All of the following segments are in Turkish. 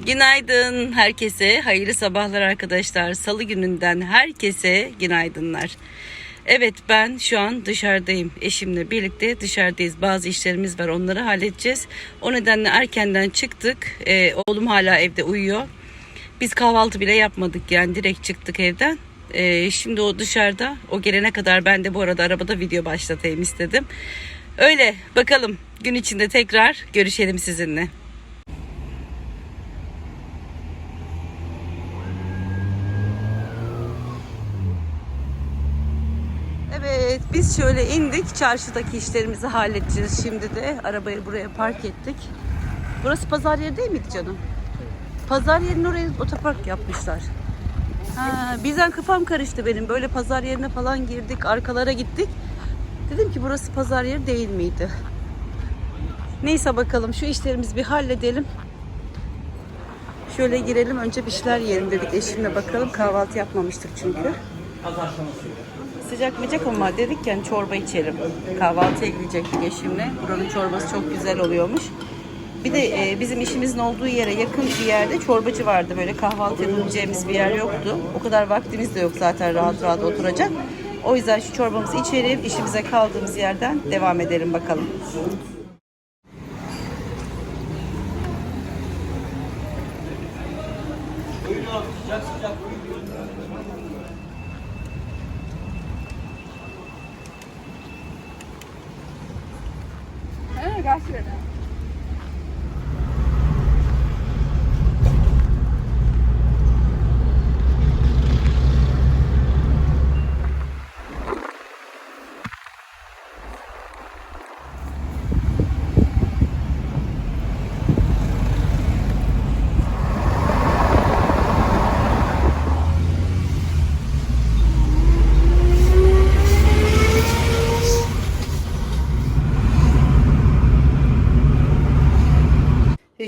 Günaydın herkese. Hayırlı sabahlar arkadaşlar. Salı gününden herkese günaydınlar. Evet ben şu an dışarıdayım. Eşimle birlikte dışarıdayız. Bazı işlerimiz var onları halledeceğiz. O nedenle erkenden çıktık. Ee, oğlum hala evde uyuyor. Biz kahvaltı bile yapmadık yani direkt çıktık evden. Ee, şimdi o dışarıda. O gelene kadar ben de bu arada arabada video başlatayım istedim. Öyle bakalım gün içinde tekrar görüşelim sizinle. Evet biz şöyle indik çarşıdaki işlerimizi halledeceğiz şimdi de arabayı buraya park ettik. Burası pazar yeri değil miydi canım? Pazar yerinin oraya otopark yapmışlar. Ha, birden kafam karıştı benim. Böyle pazar yerine falan girdik, arkalara gittik. Dedim ki burası pazar yeri değil miydi? Neyse bakalım şu işlerimizi bir halledelim. Şöyle girelim önce bir şeyler yiyelim dedik eşimle bakalım. Kahvaltı yapmamıştık çünkü. Sıcak mıcak ama dedik yani çorba içelim. Kahvaltıya gidecektik eşimle. Buranın çorbası çok güzel oluyormuş. Bir de e, bizim işimizin olduğu yere yakın bir yerde çorbacı vardı. Böyle kahvaltı yapabileceğimiz bir yer yoktu. O kadar vaktimiz de yok zaten rahat rahat oturacak. O yüzden şu çorbamızı içelim, işimize kaldığımız yerden devam edelim bakalım.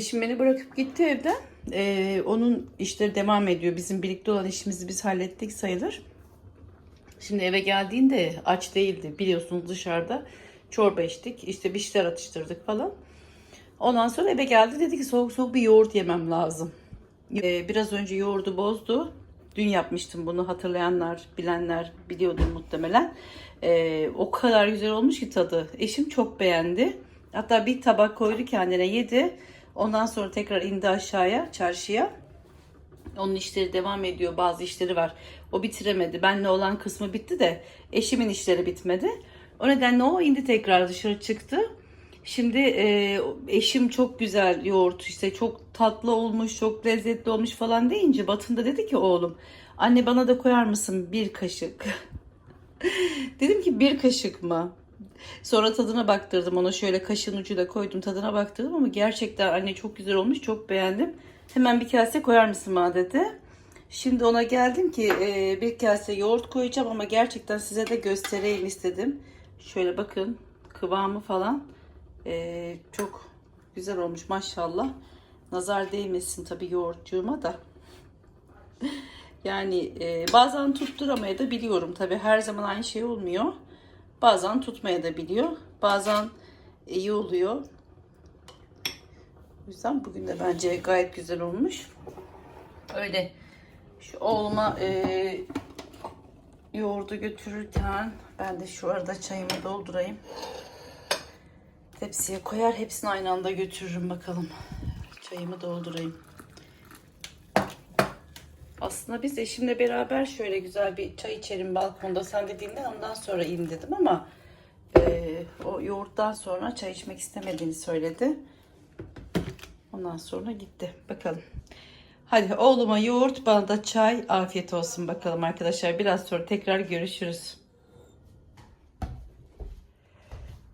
Eşim beni bırakıp gitti evden. Ee, onun işleri devam ediyor. Bizim birlikte olan işimizi biz hallettik sayılır. Şimdi eve geldiğinde aç değildi. Biliyorsunuz dışarıda çorba içtik. İşte bir şeyler atıştırdık falan. Ondan sonra eve geldi dedi ki soğuk soğuk bir yoğurt yemem lazım. Ee, biraz önce yoğurdu bozdu. Dün yapmıştım bunu hatırlayanlar, bilenler biliyordur muhtemelen. Ee, o kadar güzel olmuş ki tadı. Eşim çok beğendi. Hatta bir tabak koydu kendine yedi. Ondan sonra tekrar indi aşağıya çarşıya. Onun işleri devam ediyor. Bazı işleri var. O bitiremedi. Benle olan kısmı bitti de eşimin işleri bitmedi. O nedenle o indi tekrar dışarı çıktı. Şimdi e, eşim çok güzel yoğurt işte çok tatlı olmuş, çok lezzetli olmuş falan deyince Batında dedi ki oğlum anne bana da koyar mısın bir kaşık? Dedim ki bir kaşık mı? Sonra tadına baktırdım ona şöyle kaşın ucuyla koydum tadına baktırdım ama gerçekten anne çok güzel olmuş çok beğendim. Hemen bir kase koyar mısın bana dedi. Şimdi ona geldim ki e, bir kase yoğurt koyacağım ama gerçekten size de göstereyim istedim. Şöyle bakın kıvamı falan e, çok güzel olmuş maşallah. Nazar değmesin tabii yoğurtçuğuma da. Yani e, bazen tutturamaya da biliyorum tabii her zaman aynı şey olmuyor. Bazen tutmaya da biliyor. Bazen iyi oluyor. O yüzden bugün de bence gayet güzel olmuş. Öyle şu oğluma e, yoğurdu götürürken ben de şu arada çayımı doldurayım. Tepsiye koyar hepsini aynı anda götürürüm bakalım. Çayımı doldurayım. Aslında biz eşimle beraber şöyle güzel bir çay içerim balkonda. Sen dediğinde ondan sonra in dedim ama e, o yoğurttan sonra çay içmek istemediğini söyledi. Ondan sonra gitti. Bakalım. Hadi oğluma yoğurt, bana da çay. Afiyet olsun bakalım arkadaşlar. Biraz sonra tekrar görüşürüz.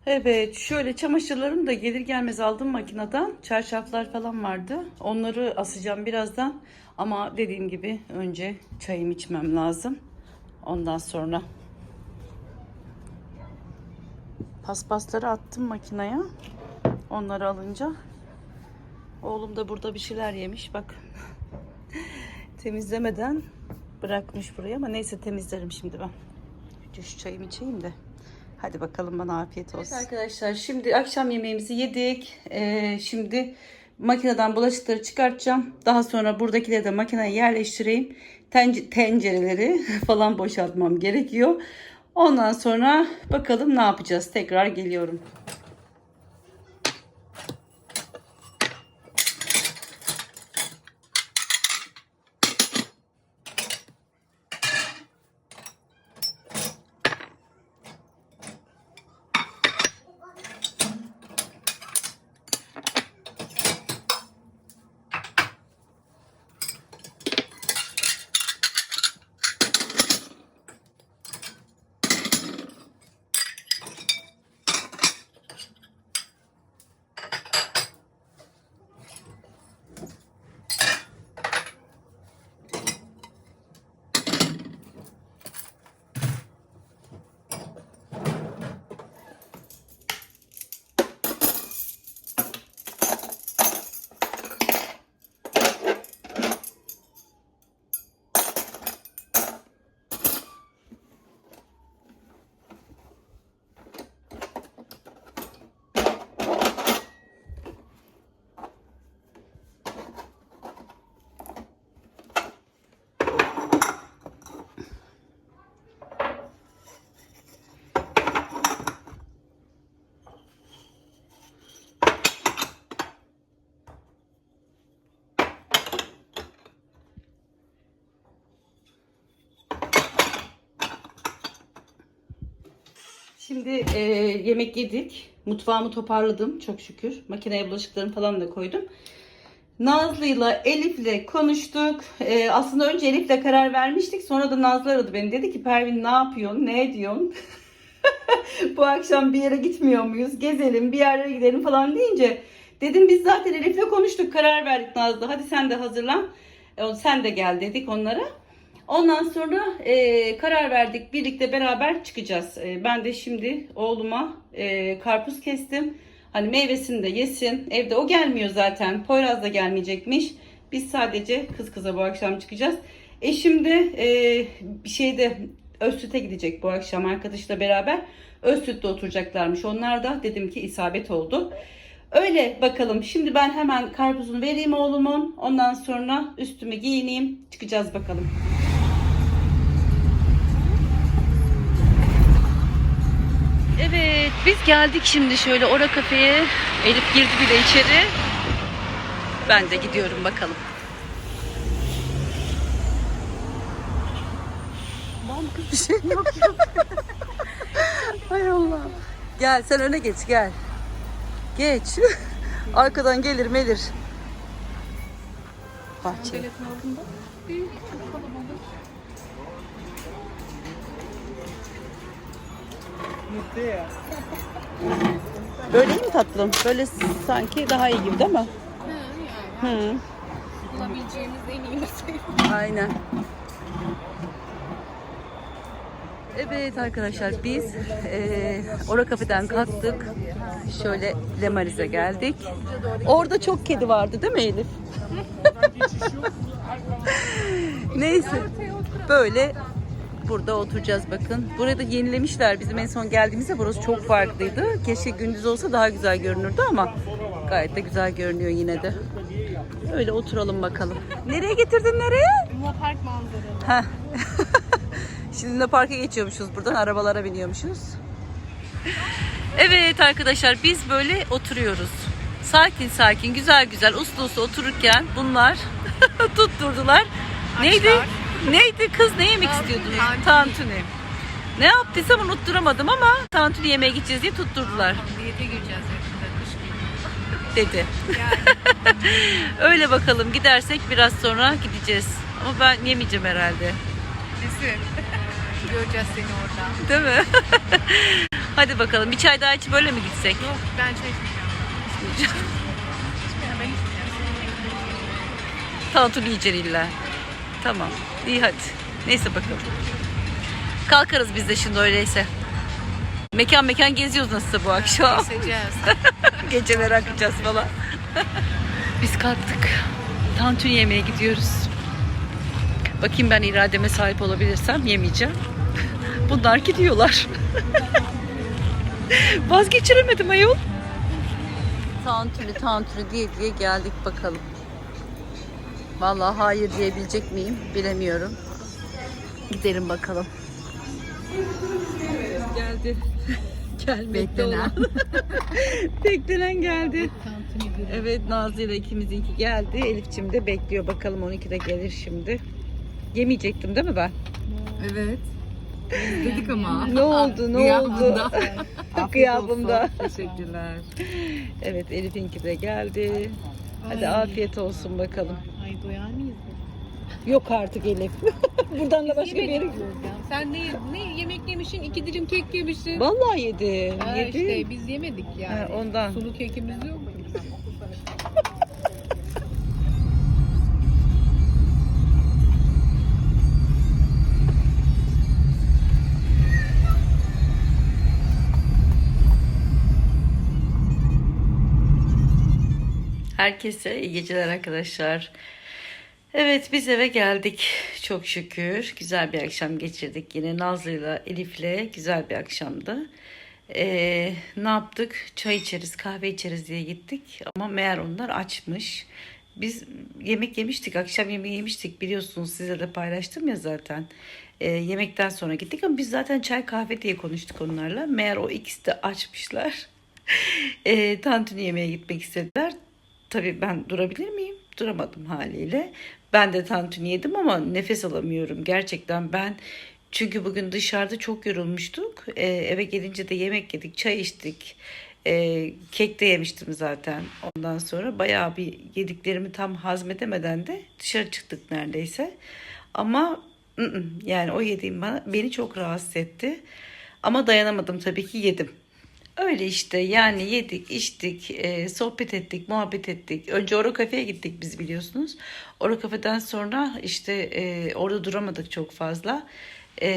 Evet şöyle çamaşırlarımı da gelir gelmez aldım makineden. Çarşaflar falan vardı. Onları asacağım birazdan. Ama dediğim gibi önce çayımı içmem lazım. Ondan sonra paspasları attım makineye. Onları alınca oğlum da burada bir şeyler yemiş. Bak temizlemeden bırakmış buraya ama neyse temizlerim şimdi ben. Şu çayımı içeyim de. Hadi bakalım bana afiyet olsun. Evet arkadaşlar şimdi akşam yemeğimizi yedik. Ee, şimdi makineden bulaşıkları çıkartacağım. Daha sonra buradakileri de makineye yerleştireyim. Tence- tencereleri falan boşaltmam gerekiyor. Ondan sonra bakalım ne yapacağız. Tekrar geliyorum. Şimdi e, yemek yedik. Mutfağımı toparladım çok şükür. Makineye bulaşıklarımı falan da koydum. Nazlı'yla Elif'le konuştuk. E, aslında önce Elif'le karar vermiştik. Sonra da Nazlı aradı beni. Dedi ki Pervin ne yapıyorsun? Ne ediyorsun? Bu akşam bir yere gitmiyor muyuz? Gezelim, bir yerlere gidelim falan deyince dedim biz zaten Elif'le konuştuk. Karar verdik Nazlı. Hadi sen de hazırlan. E, sen de gel dedik onlara. Ondan sonra e, karar verdik. Birlikte beraber çıkacağız. E, ben de şimdi oğluma e, karpuz kestim. Hani meyvesini de yesin. Evde o gelmiyor zaten. Poyraz da gelmeyecekmiş. Biz sadece kız kıza bu akşam çıkacağız. Eşim de e, şeyde Özsüt'e gidecek bu akşam arkadaşla beraber. Özsüt'te oturacaklarmış. Onlar da dedim ki isabet oldu. Öyle bakalım. Şimdi ben hemen karpuzunu vereyim oğlumun. Ondan sonra üstümü giyineyim. Çıkacağız bakalım. Evet biz geldik şimdi şöyle Ora kafeye. Elif girdi bile içeri. Ben de gidiyorum bakalım. Kız bir şey yok yok. Hay Allah. Gel sen öne geç gel. Geç. Arkadan gelir melir. Bahçe. Böyle mi tatlım? Böyle sanki daha iyi gibi değil mi? Hı. Bulabileceğimiz en iyi. Aynen. Evet arkadaşlar biz eee Ora Kafe'den kalktık. Şöyle Lemariz'e geldik. Orada çok kedi vardı değil mi Elif? Neyse. Böyle burada oturacağız bakın. Burada yenilemişler. Bizim en son geldiğimizde burası çok farklıydı. Keşke gündüz olsa daha güzel görünürdü ama gayet de güzel görünüyor yine de. Öyle oturalım bakalım. Nereye getirdin nereye? Luna Park manzaralı. Şimdi de parka geçiyormuşuz buradan arabalara biniyormuşuz. Evet arkadaşlar biz böyle oturuyoruz. Sakin sakin güzel güzel uslu uslu otururken bunlar tutturdular. Neydi? Neydi kız ne yemek Tantuni. istiyordunuz? Tantuni. Tantuni. Ne yaptıysam unutturamadım ama tantuni yemeye gideceğiz diye tutturdular Diyete gireceğiz yakında kış günü. dedi. Yani Öyle bakalım gidersek biraz sonra gideceğiz. Ama ben yemeyeceğim herhalde. kesin. Göreceğiz seni orada. Değil mi? Hadi bakalım bir çay daha içip böyle mi gitsek? Yok ben çay içmeyeceğim. İçmeyeceğim. Ben içmeyeceğim. Tantuni yiyeceksin illa. Tamam. İyi hadi. Neyse bakalım. Kalkarız biz de şimdi öyleyse. Mekan mekan geziyoruz nasılsa bu akşam. Keseceğiz. Geceler akacağız falan. biz kalktık. Tantuni yemeye gidiyoruz. Bakayım ben irademe sahip olabilirsem yemeyeceğim. Bunlar gidiyorlar. Vazgeçiremedim ayol. tantuni tantuni diye diye geldik bakalım. Vallahi hayır diyebilecek miyim bilemiyorum. Gidelim bakalım. Geldi. Gelmekte Beklenen. olan. Beklenen geldi. Evet Nazlı ile ikimizinki geldi. Elifçim de bekliyor. Bakalım 12'de gelir şimdi. Yemeyecektim değil mi ben? Evet. Dedik ama. Ne oldu? Ne oldu? Gıyabında. Gıyabında. Teşekkürler. Evet Elif'inki de geldi. Hadi afiyet olsun bakalım. Ay doyar mıyız? Yok artık Elif. Buradan da başka bir yere ya. Sen ne, ne yemek yemişsin? iki dilim kek yemişsin. Vallahi yedim. Ha, yedim. işte biz yemedik yani. Ha, ondan. Sulu kekimiz yok mu? Herkese iyi geceler arkadaşlar. Evet biz eve geldik çok şükür. Güzel bir akşam geçirdik yine Nazlı'yla Elif'le güzel bir akşamdı. Ee, ne yaptık? Çay içeriz, kahve içeriz diye gittik ama meğer onlar açmış. Biz yemek yemiştik, akşam yemeği yemiştik biliyorsunuz size de paylaştım ya zaten. Ee, yemekten sonra gittik ama biz zaten çay kahve diye konuştuk onlarla. Meğer o ikisi de açmışlar. e, tantuni yemeğe gitmek istediler. Tabii ben durabilir miyim? Duramadım haliyle. Ben de tantuni yedim ama nefes alamıyorum. Gerçekten ben çünkü bugün dışarıda çok yorulmuştuk. Ee, eve gelince de yemek yedik, çay içtik. Ee, kek de yemiştim zaten. Ondan sonra bayağı bir yediklerimi tam hazmedemeden de dışarı çıktık neredeyse. Ama ı -ı, yani o yediğim bana beni çok rahatsız etti. Ama dayanamadım tabii ki yedim. Öyle işte yani yedik, içtik, e, sohbet ettik, muhabbet ettik. Önce Oro Kafe'ye gittik biz biliyorsunuz. Oro Kafe'den sonra işte e, orada duramadık çok fazla. E,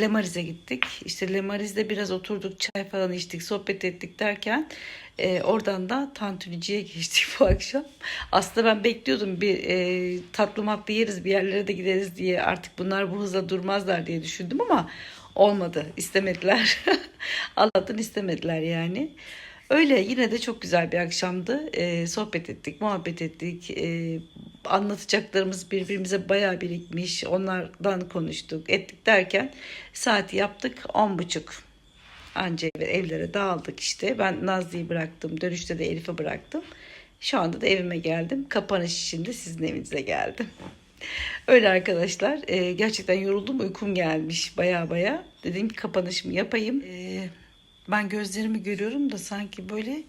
Lemariz'e gittik. İşte Lemariz'de biraz oturduk, çay falan içtik, sohbet ettik derken e, oradan da tantuniciye geçtik bu akşam. Aslında ben bekliyordum bir e, tatlı matlı yeriz, bir yerlere de gideriz diye. Artık bunlar bu hızla durmazlar diye düşündüm ama olmadı. istemediler. Allah'tan istemediler yani. Öyle yine de çok güzel bir akşamdı. Ee, sohbet ettik, muhabbet ettik. Ee, anlatacaklarımız birbirimize bayağı birikmiş. Onlardan konuştuk, ettik derken saati yaptık on buçuk. Anca evlere dağıldık işte. Ben Nazlı'yı bıraktım. Dönüşte de Elif'i bıraktım. Şu anda da evime geldim. Kapanış için de sizin evinize geldim. Öyle arkadaşlar. Ee, gerçekten yoruldum. Uykum gelmiş baya baya. Dedim ki kapanışımı yapayım. Ee, ben gözlerimi görüyorum da sanki böyle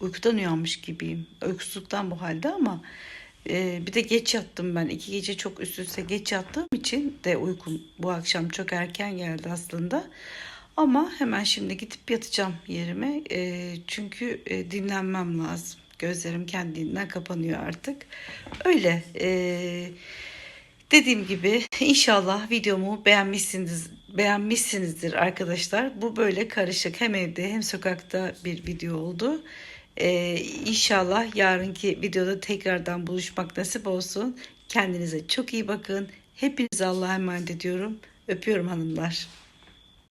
uykudan uyanmış gibiyim. Uykusuzluktan bu halde ama e, bir de geç yattım ben. İki gece çok üst üste geç yattığım için de uykum bu akşam çok erken geldi aslında. Ama hemen şimdi gidip yatacağım yerime. E, çünkü e, dinlenmem lazım. Gözlerim kendinden kapanıyor artık. Öyle. E, dediğim gibi inşallah videomu beğenmişsiniz beğenmişsinizdir arkadaşlar. Bu böyle karışık hem evde hem sokakta bir video oldu. Ee, inşallah yarınki videoda tekrardan buluşmak nasip olsun. Kendinize çok iyi bakın. Hepinize Allah'a emanet ediyorum. Öpüyorum hanımlar.